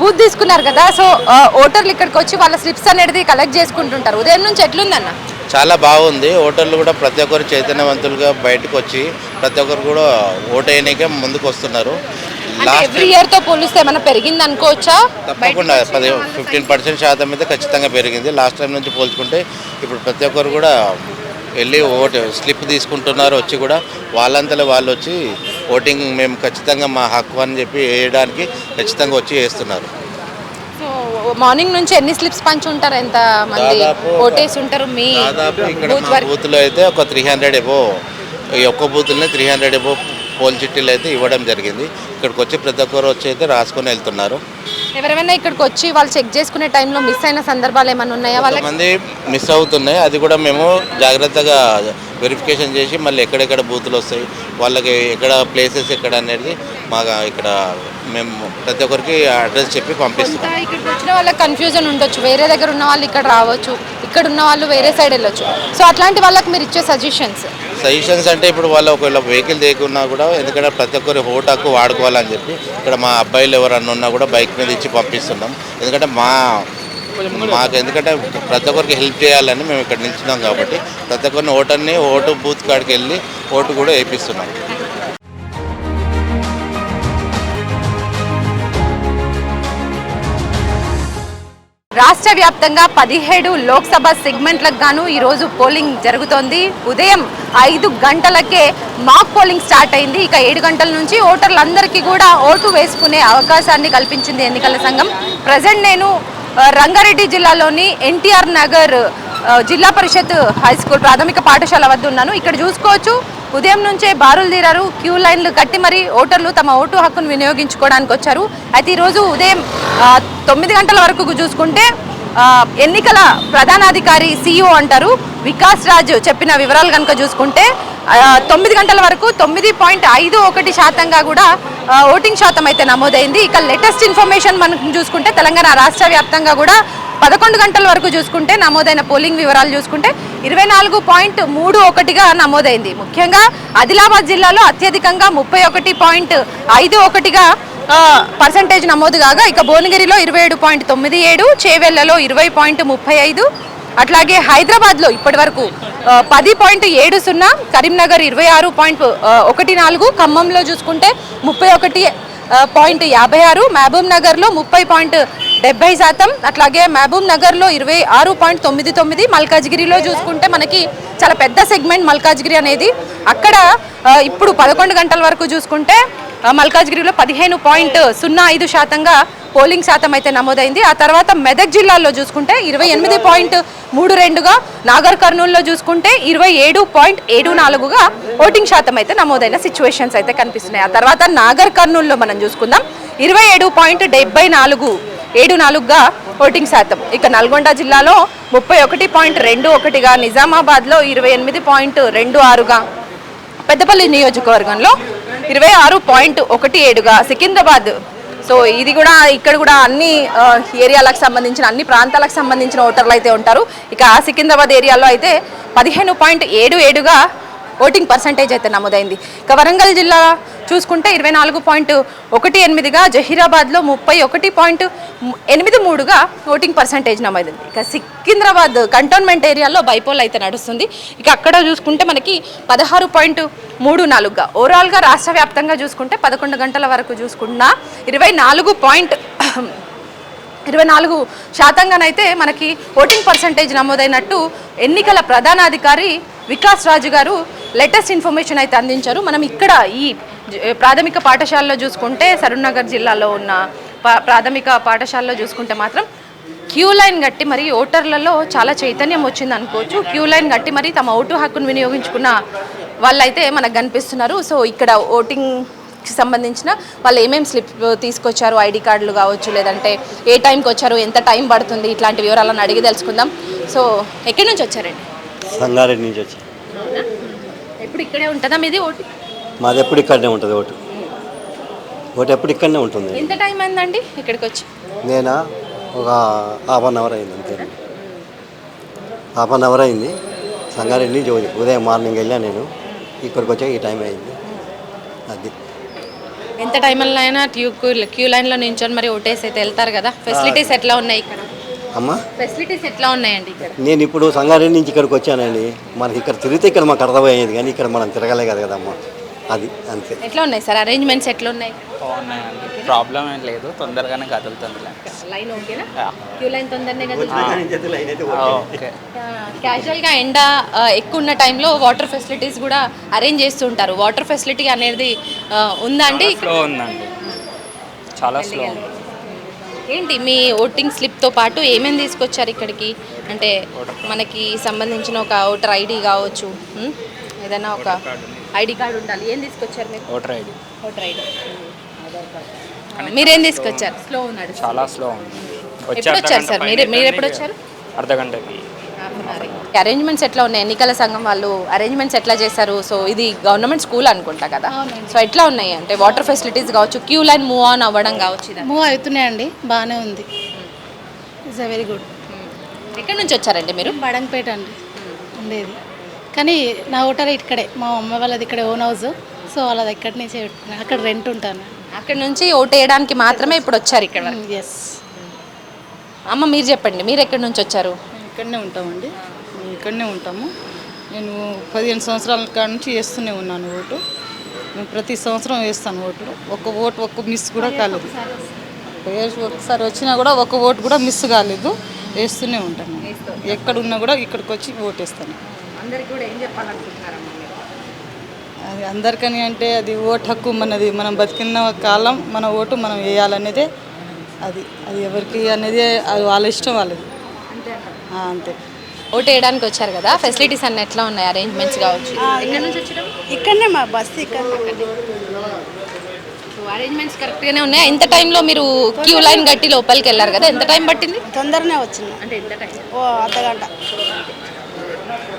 Booth తీసుకున్నారు కదా. So ఓటర్లు ఇక్కడికి వచ్చి వాళ్ళ స్లిప్స్ అనేది కలెక్ట్ చేసుకుంటుంటారు. ఉదయం నుంచి ఎట్లుందన్న? చాలా బాగుంది. ఓటర్లు కూడా ప్రతి ఒక్కరు చైతన్యవంతులుగా బయటకు వచ్చి ప్రతి ఒక్కరు కూడా ఓటు వేయడానికే ముందుకు వస్తున్నారు. ఎవ్రీ ఇయర్తో పోలిస్తే ఏమైనా పెరిగింది అనుకోవచ్చా? తప్పకుండా పది ఫిఫ్టీన్ పర్సెంట్ శాతం అయితే ఖచ్చితంగా పెరిగింది. లాస్ట్ టైం నుంచి పోల్చుకుంటే ఇప్పుడు ప్రతి ఒక్కరు కూడా వెళ్ళి ఓటు స్లిప్ తీసుకుంటున్నారు వచ్చి కూడా. వాళ్ళంతలో వాళ్ళు వచ్చి ఓటింగ్ మేము ఖచ్చితంగా మా హక్కు అని చెప్పి వేయడానికి ఖచ్చితంగా వచ్చి వేస్తున్నారు. సో మార్నింగ్ నుంచి ఎన్ని స్లిప్స్ పంచి ఉంటారు? ఎంత మంది దాదాపు ఒక- ఓటేసి ఉంటారు? మీ దాదాపు ఇక్కడ బూత్ మా వరకు? బూత్లో అయితే ఒక త్రీ హండ్రెడ్ ఎబో ఈ ఒక్క బూత్లోనే త్రీ హండ్రెడ్ ఎబో పోల్ చిట్టీలు అయితే ఇవ్వడం జరిగింది. ఇక్కడికి వచ్చి ప్రతి ఒక్కరు వచ్చి అయితే రాసుకొని వెళ్తున్నారు. ఎవరైనా ఇక్కడికి వచ్చి వాళ్ళు చెక్ చేసుకునే టైంలో మిస్ అయిన సందర్భాలు ఏమైనా ఉన్నాయా? వాళ్ళకి కొంతమంది మిస్ అవుతున్నాయి. అది కూడా మేము జాగ్రత్తగా వెరిఫికేషన్ చేసి మళ్ళీ ఎక్కడెక్కడ బూతులు వస్తాయి వాళ్ళకి ఎక్కడ ప్లేసెస్ ఎక్కడ అనేది మాకు ఇక్కడ మేము ప్రతి ఒక్కరికి అడ్రస్ చెప్పి పంపిస్తున్నాం కొంత ఇక్కడికి వచ్చిన వాళ్ళకి కన్ఫ్యూజన్ ఉండొచ్చు. వేరే దగ్గర ఉన్న వాళ్ళు ఇక్కడ రావచ్చు ఇక్కడ ఉన్న వాళ్ళు వేరే సైడ్ వెళ్ళొచ్చు. సో అట్లాంటి వాళ్ళకి మీరు ఇచ్చే సజెషన్స్ సజెషన్స్ అంటే ఇప్పుడు వాళ్ళు ఒకవేళ వెహికల్ లేకున్నా కూడా ఎందుకంటే ప్రతి ఒక్కరి హోటాకు వాడుకోవాలని చెప్పి ఇక్కడ మా అబ్బాయిలు ఎవరన్నా ఉన్నా కూడా బైక్ మీద ఇచ్చి పంపిస్తున్నాం. ఎందుకంటే మా మాకు ఎందుకంటే ప్రతి ఒక్కరికి హెల్ప్ చేయాలని మేము ఇక్కడ నిల్చున్నాం కాబట్టి ప్రతి ఒక్కరిని ఓటర్ని ఓటు బూత్ కాడికి వెళ్ళి ఓటు కూడా వేపిస్తున్నాం. రాష్ట్ర వ్యాప్తంగా పదిహేడు లోక్సభ సెగ్మెంట్లకు గాను ఈరోజు పోలింగ్ జరుగుతోంది. ఉదయం ఐదు గంటలకే మాక్ పోలింగ్ స్టార్ట్ అయింది. ఇక ఏడు గంటల నుంచి ఓటర్లందరికీ కూడా ఓటు వేసుకునే అవకాశాన్ని కల్పించింది ఎన్నికల సంఘం. ప్రజెంట్ నేను రంగారెడ్డి జిల్లాలోని ఎన్టీఆర్ నగర్ జిల్లా పరిషత్ హై స్కూల్ ప్రాథమిక పాఠశాల వద్ద ఉన్నాను. ఇక్కడ చూసుకోవచ్చు ఉదయం నుంచే బారులు తీరారు. క్యూ లైన్లు కట్టి మరి ఓటర్లు తమ ఓటు హక్కును వినియోగించుకోవడానికి వచ్చారు. అయితే ఈరోజు ఉదయం తొమ్మిది గంటల వరకు చూసుకుంటే ఎన్నికల ప్రధానాధికారి సీఈఓ అంటారు. వికాస్ రాజ్ చెప్పిన వివరాలు కనుక చూసుకుంటే తొమ్మిది గంటల వరకు తొమ్మిది పాయింట్ ఐదు ఒకటి శాతంగా కూడా ఓటింగ్ శాతం అయితే నమోదైంది. ఇక లేటెస్ట్ ఇన్ఫర్మేషన్ మనం చూసుకుంటే తెలంగాణ రాష్ట్ర వ్యాప్తంగా కూడా పదకొండు గంటల వరకు చూసుకుంటే నమోదైన పోలింగ్ వివరాలు చూసుకుంటే ఇరవై నాలుగు పాయింట్ మూడు ఒకటిగా నమోదైంది. ముఖ్యంగా ఆదిలాబాద్ జిల్లాలో అత్యధికంగా ముప్పై ఒకటి పాయింట్ ఐదు ఒకటిగా పర్సంటేజ్ నమోదు కాగా ఇక భువనగిరిలో ఇరవై ఏడు పాయింట్ తొమ్మిది ఏడు చేవెళ్ళలో ఇరవై పాయింట్ ముప్పై ఐదు అట్లాగే హైదరాబాద్లో ఇప్పటి వరకు పది పాయింట్ ఏడు సున్నా కరీంనగర్ ఇరవై ఆరు పాయింట్ ఒకటి నాలుగు ఖమ్మంలో చూసుకుంటే ముప్పై ఒకటి పాయింట్ యాభై ఆరు మహబూబ్ నగర్లో ముప్పై పాయింట్ డెబ్బై శాతం. అట్లాగే మహబూబ్ నగర్లో ఇరవై ఆరు పాయింట్ తొమ్మిది తొమ్మిది మల్కాజ్గిరిలో చూసుకుంటే మనకి చాలా పెద్ద సెగ్మెంట్ మల్కాజ్గిరి అనేది. అక్కడ ఇప్పుడు పదకొండు గంటల వరకు చూసుకుంటే మల్కాజ్గిరిలో పదిహేను పాయింట్ సున్నా ఐదు శాతంగా పోలింగ్ శాతం అయితే నమోదైంది. ఆ తర్వాత మెదక్ జిల్లాలో చూసుకుంటే ఇరవై ఎనిమిది పాయింట్ మూడు రెండుగా నాగర్ కర్నూలులో చూసుకుంటే ఇరవై ఏడు పాయింట్ ఏడు నాలుగుగా ఓటింగ్ శాతం అయితే నమోదైన సిచ్యువేషన్స్ అయితే కనిపిస్తున్నాయి. ఆ తర్వాత నాగర్ కర్నూలులో మనం చూసుకుందాం. ఇరవై ఏడు పాయింట్ డెబ్బై నాలుగు ఏడు నాలుగుగా ఓటింగ్ శాతం. ఇక నల్గొండ జిల్లాలో ముప్పై ఒకటి పాయింట్ రెండు ఒకటిగా నిజామాబాద్లో ఇరవై ఎనిమిది పాయింట్ రెండు ఆరుగా పెద్దపల్లి నియోజకవర్గంలో ఇరవై ఆరు పాయింట్ ఒకటి ఏడుగా సికింద్రాబాద్. సో ఇది కూడా ఇక్కడ కూడా అన్ని ఏరియాలకు సంబంధించిన అన్ని ప్రాంతాలకు సంబంధించిన ఓటర్లు అయితే ఉంటారు. ఇక ఆ సికింద్రాబాద్ ఏరియాలో అయితే పదిహేను పాయింట్ ఏడు ఏడుగా ఓటింగ్ పర్సంటేజ్ అయితే నమోదైంది. ఇక వరంగల్ జిల్లా చూసుకుంటే ఇరవై నాలుగు పాయింట్ ఒకటి ఎనిమిదిగా జహీరాబాద్లో ముప్పై ఒకటి పాయింట్ ఎనిమిది మూడుగా ఓటింగ్ పర్సంటేజ్ నమోదైంది. ఇక సికింద్రాబాద్ కంటోన్మెంట్ ఏరియాలో బైపోల్ అయితే నడుస్తుంది. ఇక అక్కడ చూసుకుంటే మనకి పదహారు పాయింట్ మూడు నాలుగుగా. ఓవరాల్గా రాష్ట్ర వ్యాప్తంగా చూసుకుంటే పదకొండు గంటల వరకు చూసుకున్నా ఇరవై నాలుగు పాయింట్ ఇరవై నాలుగు శాతంగానైతే మనకి ఓటింగ్ పర్సంటేజ్ నమోదైనట్టు ఎన్నికల ప్రధానాధికారి వికాస్ రాజు గారు లేటెస్ట్ ఇన్ఫర్మేషన్ అయితే అందించారు. మనం ఇక్కడ ఈ ప్రాథమిక పాఠశాలలో చూసుకుంటే సరూర్నగర్ జిల్లాలో ఉన్న పా- ప్రాథమిక పాఠశాలలో చూసుకుంటే మాత్రం క్యూ లైన్ కట్టి మరి ఓటర్లలో చాలా చైతన్యం వచ్చింది అనుకోవచ్చు. క్యూ లైన్ కట్టి మరి తమ ఓటు హక్కును వినియోగించుకున్న వాళ్ళైతే మనకు కనిపిస్తున్నారు. సో ఇక్కడ ఓటింగ్ సంబంధించిన వాళ్ళు ఏమేమి స్లిప్ తీసుకొచ్చారు? ఐడి కార్డులు కావచ్చు లేదంటే ఏ టైంకి వచ్చారు ఎంత టైం పడుతుంది? ఇట్లాంటి వివరాలను అడిగి తెలుసుకుందాం. సో ఎక్కడి నుంచి వచ్చారండి? సంగారెడ్డి నుంచి వచ్చారు ఎప్పుడు ఇక్కడే ఉంటుందా మీది ఓటు? మాది ఎప్పుడు ఇక్కడనే ఉంటుంది ఓటు. ఓటు ఎప్పుడు ఇక్కడనే ఉంటుంది. ఎంత టైం అయిందండి ఇక్కడికి వచ్చి నేనా? ఒక హాఫ్ అన్ అవర్ అయింది అంతే. హాఫ్ అన్ అవర్ అయింది. సంగారెడ్డి నుంచి ఉదయం- ఉదయం మార్నింగ్ వెళ్ళా నేను. ఇక్కడికి వచ్చా ఈ టైం అయింది. అది. ఎంత టైంలో అయినా క్యూ క్యూ లైన్లో నించొని మరి ఓటేసి అయితే వెళ్తారు కదా. ఫెసిలిటీస్ ఎట్లా ఉన్నాయి ఇక్కడ? అమ్మా? ఫెసిలిటీస్ ఎట్లా ఉన్నాయండి ఇక్కడ? నేను ఇప్పుడు సంగారెడ్డి నుంచి ఇక్కడికి వచ్చానండి. మనకి ఇక్కడ తిరిగితే ఇక్కడ మాకు అర్థమయ్యేది కానీ ఇక్కడ మనం తిరగలే కదా కదమ్మా. అది అంతే. ఎట్లా ఉన్నాయి సార్? అరేంజ్మెంట్స్ ఎట్లా ఉన్నాయి? బాగున్నాయండి. ప్రాబ్లం ఏం లేదు. తొందరగానే కదులుతుంది లైన్ ఓకేనా. క్యూ లైన్ తొందరనే ఓకే. క్యాజువల్గా ఎండ ఎక్కువ ఉన్న టైంలో వాటర్ ఫెసిలిటీస్ కూడా అరేంజ్ చేస్తుంటారు. వాటర్ ఫెసిలిటీ అనేది ఆ, ఉందా అండి? ఇక్కడ స్లో ఉందండి. చాలా స్లో ఉంది. ఏంటి మీ ఓటింగ్ స్లిప్తో పాటు ఏమేమి తీసుకొచ్చారు ఇక్కడికి? అంటే మనకి సంబంధించిన ఒక ఓటర్ ఐడి కావచ్చు? ఏదైనా ఒక ఐడి కార్డు ఉండాలి. ఏం తీసుకొచ్చారు మీరు? Voter ID. Voter ID. మీరేం తీసుకొచ్చారు? స్లో ఉన్నాడు చాలా స్లో ఉంది. ఎప్పుడు వచ్చారు సార్? మీరు మీరు ఎప్పుడు వచ్చారు అర్ధ అరేంజ్మెంట్స్ ఎట్లా ఉన్నాయి? ఎన్నికల సంఘం వాళ్ళు అరేంజ్మెంట్స్ ఎట్లా చేశారు? సో ఇది గవర్నమెంట్ స్కూల్ అనుకుంటా కదా. సో ఎట్లా ఉన్నాయి? అంటే వాటర్ ఫెసిలిటీస్ కావచ్చు క్యూ లైన్ మూవ్ ఆన్ అవ్వడం కావచ్చు. మూవ్ అవుతున్నాయండి. బాగానే ఉంది. ఇట్స్ అ వెరీ గుడ్ ఎక్కడి నుంచి వచ్చారండి మీరు? బడంగపేట అండి. ఉండేది. కానీ నా ఓటర్ ఇక్కడే. మా అమ్మ వాళ్ళది ఇక్కడ ఓన్ హౌస్ సో వాళ్ళది ఎక్కడి నుంచే అక్కడ రెంట్ ఉంటాను. అక్కడ నుంచి ఓటు వేయడానికి మాత్రమే ఇప్పుడు వచ్చారు ఇక్కడ. ఎస్ అమ్మ మీరు చెప్పండి. మీరు ఎక్కడి నుంచి వచ్చారు? ఇక్కడనే ఉంటామండి. ఇక్కడనే ఉంటాము. నేను పదిహేను సంవత్సరాల కాడ నుంచి వేస్తూనే ఉన్నాను ఓటు. నేను ప్రతి సంవత్సరం వేస్తాను ఓటు. ఒక్క ఓటు ఒక్క మిస్ కూడా కాలేదు. ఒకసారి వచ్చినా కూడా ఒక్క ఓటు కూడా మిస్ కాలేదు. వేస్తూనే ఉంటాను. ఎక్కడున్నా కూడా ఇక్కడికి వచ్చి ఓటు వేస్తాను అందరికి కూడా ఏం చెప్పాలనుకుంటున్నారమ్మా అది అందరికని అంటే అది ఓటు హక్కు మనది. మనం బతికిన కాలం మన ఓటు మనం వేయాలనేదే అది. అది ఎవరికి అనేది అది వాళ్ళ ఇష్టం వాళ్ళది. అంతే. ఓటు వేయడానికి వచ్చారు కదా ఫెసిలిటీస్ అన్ని ఎట్లా ఉన్నాయి అరేంజ్మెంట్స్ కావచ్చు? ఎక్కడి నుంచి వచ్చారు? ఇక్కడనే మా బస్సు ఇక్కడ అరేంజ్మెంట్స్ కరెక్ట్గానే ఉన్నాయి? ఎంత టైంలో మీరు క్యూ లైన్ కట్టి లోపలికి వెళ్ళారు కదా ఎంత టైం పట్టింది? తొందరనే వచ్చింది. అంటే ఎంత టైం? ఓ అర్ధగంట.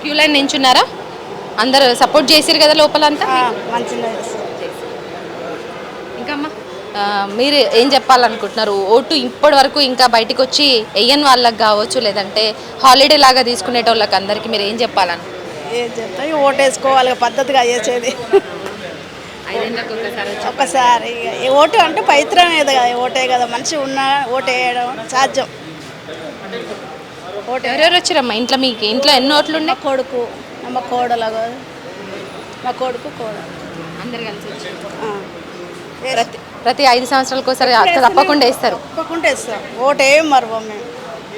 క్యూ లైన్ నించున్నారా? అందరు సపోర్ట్ చేసిరు కదా లోపలంతా? ఆ, మంచిగా చేస్తారు. ఇంకా అమ్మా ఆ, మీరు ఏం చెప్పాలనుకుంటున్నారు? ఓటు ఇప్పటి వరకు ఇంకా బయటికి వచ్చి వెయ్యని వాళ్ళకి కావచ్చు లేదంటే హాలిడే లాగా తీసుకునేటోళ్ళకి అందరికీ మీరు ఏం చెప్పాలను? ఏం చెప్తా? ఓటు వేసుకోవాలి పద్ధతిగా వేసేది ఒకసారి ఒక్కసారి ఇక. ఈ ఓటు అంటే పవిత్రమే కదా ఓటే కదా. మనిషి ఉన్న ఓటు వేయడం సాధ్యం. ఓటు. ఎవరెవరు వచ్చారమ్మా? ఇంట్లో మీకు ఇంట్లో ఎన్ని ఓట్లు ఉన్నాయి? కొడుకు మా కోడలు మా కొడుకు కోడలు. అందరు కలిసి వచ్చి ఆ. ప్రతి ప్రతి ఐదు సంవత్సరాలకు ఒకసారి తప్పకుండా వేస్తారు. తప్పకుండా వేస్తాం ఓటు ఏం మరవం మేము.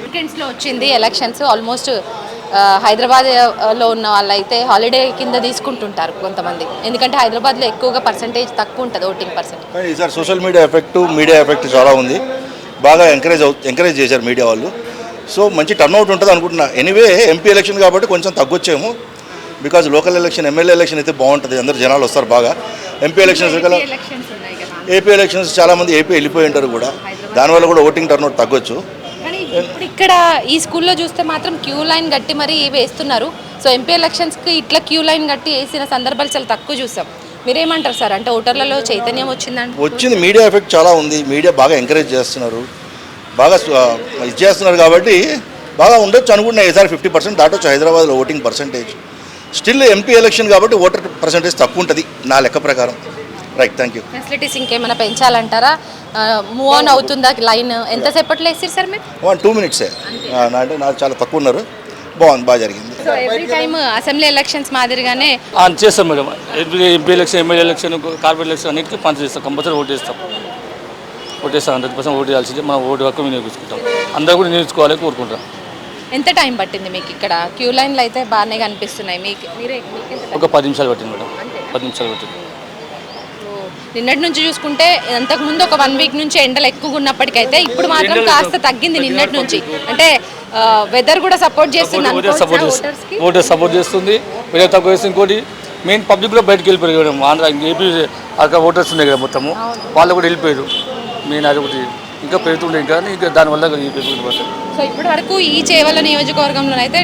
వీకెండ్స్లో వచ్చింది ఎలక్షన్స్ ఆల్మోస్ట్ హైదరాబాద్లో ఉన్న వాళ్ళైతే హాలిడే కింద తీసుకుంటుంటారు కొంతమంది. ఎందుకంటే హైదరాబాద్లో ఎక్కువగా పర్సంటేజ్ తక్కువ ఉంటుంది ఓటింగ్ పర్సెంట్ కానీ ఈసారి social media effect media effect చాలా ఉంది. బాగా ఎంకరేజ్ ఎంకరేజ్ చేశారు మీడియా వాళ్ళు. సో మంచి టర్న్అవుట్ ఉంటుంది అనుకుంటున్నా. ఎనీవే ఎంపీ ఎలక్షన్ కాబట్టి కొంచెం తగ్గొచ్చేమో. Because local election MLA election అయితే బాగుంటుంది. అందరు జనాలు వస్తారు బాగా. ఎంపీ ఎలక్షన్స్ గల ఎలక్షన్స్ ఉన్నాయి కదా ఏపీ ఎలక్షన్స్ చాలామంది ఏపీ వెళ్ళిపోయి ఉంటారు కూడా. దానివల్ల కూడా ఓటింగ్ టర్న్అవుట్ తగ్గొచ్చు. కానీ ఇప్పుడు ఇక్కడ ఈ స్కూల్లో చూస్తే మాత్రం క్యూ లైన్ కట్టి మరీ వేస్తున్నారు. సో ఎంపీ ఎలక్షన్స్కి ఇట్లా క్యూ లైన్ కట్టి వేసిన సందర్భాలు చాలా తక్కువ చూసాం. మీరేమంటారు సార్? అంటే ఓటర్లలో చైతన్యం వచ్చిందంటే? వచ్చింది. మీడియా ఎఫెక్ట్ చాలా ఉంది. మీడియా బాగా ఎంకరేజ్ చేస్తున్నారు. బాగా ఇది చేస్తున్నారు కాబట్టి బాగా ఉండొచ్చు అనుకుంటున్నా. ఈసారి ఫిఫ్టీ పర్సెంట్ దాటొచ్చు. హైదరాబాద్లో voting percentage. Still MP election కాబట్టి ఓటర్ పర్సంటేజ్ తక్కువ ఉంటుంది నా లెక్క ప్రకారం. రైట్ థ్యాంక్ యూ ఫెసిలిటీస్ ఇంకేమైనా పెంచాలంటారా? మూవ్ ఆన్ అవుతుందా? లైన్ ఎంతసేపట్లో వేసారు సార్ మీరు? వన్ టూ మినిట్సే అంటే నాకు చాలా తక్కువ ఉన్నారు. బాగుంది బాగా జరిగింది. So every time assembly elections మాదిరిగానే చేస్తాం madam. MP MP election MLA election corporate election అన్నిటికీ పని చేస్తాం. కంపల్సరీ ఓటు వేస్తాం. ఓటు వేస్తాం హండ్రెడ్ పర్సెంట్ ఓటు వేయాల్సిందే. మనం ఓటు హక్కు వినియోగించుకుంటాం అందరూ కూడా వినియోగించుకోవాలి కోరుకుంటాం ఎంత టైం పట్టింది మీకు ఇక్కడ? క్యూ లైన్లు అయితే బాగానే కనిపిస్తున్నాయి. మీకు మీరే ఒక పది నిమిషాలు పట్టింది మేడం. పది నిమిషాలు పట్టింది. నిన్నటి నుంచి చూసుకుంటే అంతకు ముందు ఒక వన్ వీక్ నుంచి ఎండలు ఎక్కువగా ఉన్నప్పటికైతే ఇప్పుడు మాత్రం కాస్త తగ్గింది నిన్నటి నుంచి. అంటే వెదర్ కూడా సపోర్ట్ చేస్తుంది ఓటర్ సపోర్ట్ చేస్తుంది. చేస్తుంది. తక్కువ వేస్తుంది ఇంకోటి మెయిన్ పబ్లిక్ కూడా బయటకు వెళ్ళిపోయారు ఆంధ్ర ఏపీ అక్కడ ఓటర్స్ ఉన్నాయి కదా మొత్తము. వాళ్ళు కూడా వెళ్ళిపోయారు. మెయిన్ అది ఒకటి. ఇంకా పెరుగుతుండే ఇంకా ఇంకా దానివల్ల సో ఇప్పటి వరకు ఈ చేవల నియోజకవర్గంలో అయితే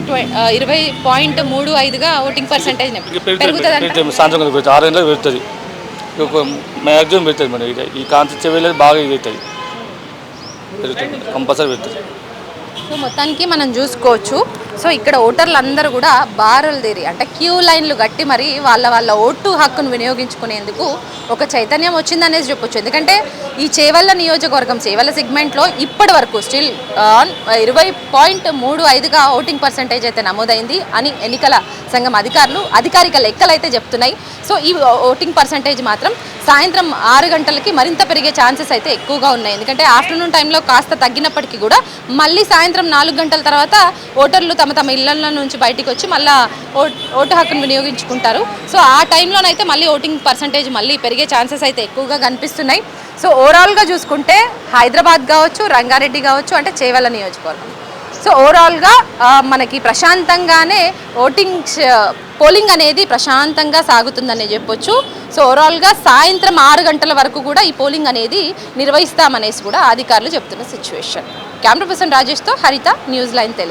ఇరవై పాయింట్ మూడు ఐదుగా ఓటింగ్ పర్సెంటేజ్ పెరుగుతుంది. సాయంత్రం ఆరు గంటలకు పెరుగుతుంది. మ్యాక్సిమం పెరుగుతుంది మేడం. ఇది ఈ కాంతి చెవిలో బాగా ఇది అవుతుంది పెరుగుతుంది కంపల్సరీ పెరుగుతుంది సో మొత్తానికి మనం చూసుకోవచ్చు. సో ఇక్కడ ఓటర్లు అందరూ కూడా బారులు తీరి అంటే క్యూ లైన్లు కట్టి మరి వాళ్ళ వాళ్ళ ఓటు హక్కును వినియోగించుకునేందుకు ఒక చైతన్యం వచ్చిందనేసి చెప్పొచ్చు. ఎందుకంటే ఈ చేవల్ల నియోజకవర్గం చేవల్ల సెగ్మెంట్లో ఇప్పటి వరకు స్టిల్ ఆన్ ఇరవై పాయింట్ మూడు ఐదుగా ఓటింగ్ పర్సంటేజ్ అయితే నమోదైంది అని ఎన్నికల సంఘం అధికారులు అధికారిక లెక్కలు అయితే చెప్తున్నాయి. సో ఈ ఓటింగ్ పర్సంటేజ్ మాత్రం సాయంత్రం ఆరు గంటలకి మరింత పెరిగే ఛాన్సెస్ అయితే ఎక్కువగా ఉన్నాయి. ఎందుకంటే ఆఫ్టర్నూన్ టైంలో కాస్త తగ్గినప్పటికీ కూడా మళ్ళీ సాయంత్రం నాలుగు గంటల తర్వాత ఓటర్లు తమ తమ ఇళ్ళ నుంచి బయటికి వచ్చి మళ్ళీ ఓటు హక్కును వినియోగించుకుంటారు. సో ఆ టైంలోనైతే మళ్ళీ ఓటింగ్ పర్సంటేజ్ మళ్ళీ పెరిగే ఛాన్సెస్ అయితే ఎక్కువగా కనిపిస్తున్నాయి. సో ఓవరాల్గా చూసుకుంటే హైదరాబాద్ కావచ్చు రంగారెడ్డి కావచ్చు అంటే చేవల నియోజకవర్గం. సో ఓవరాల్గా మనకి ప్రశాంతంగానే ఓటింగ్ పోలింగ్ అనేది ప్రశాంతంగా సాగుతుందని చెప్పొచ్చు. సో ఓవరాల్గా సాయంత్రం ఆరు గంటల వరకు కూడా ఈ పోలింగ్ అనేది నిర్వహిస్తామనేసి కూడా అధికారులు చెప్తున్న సిచ్యువేషన్. కెమెరా పర్సన్ రాజేష్తో హరిత న్యూస్ లైన్ తెలుగు.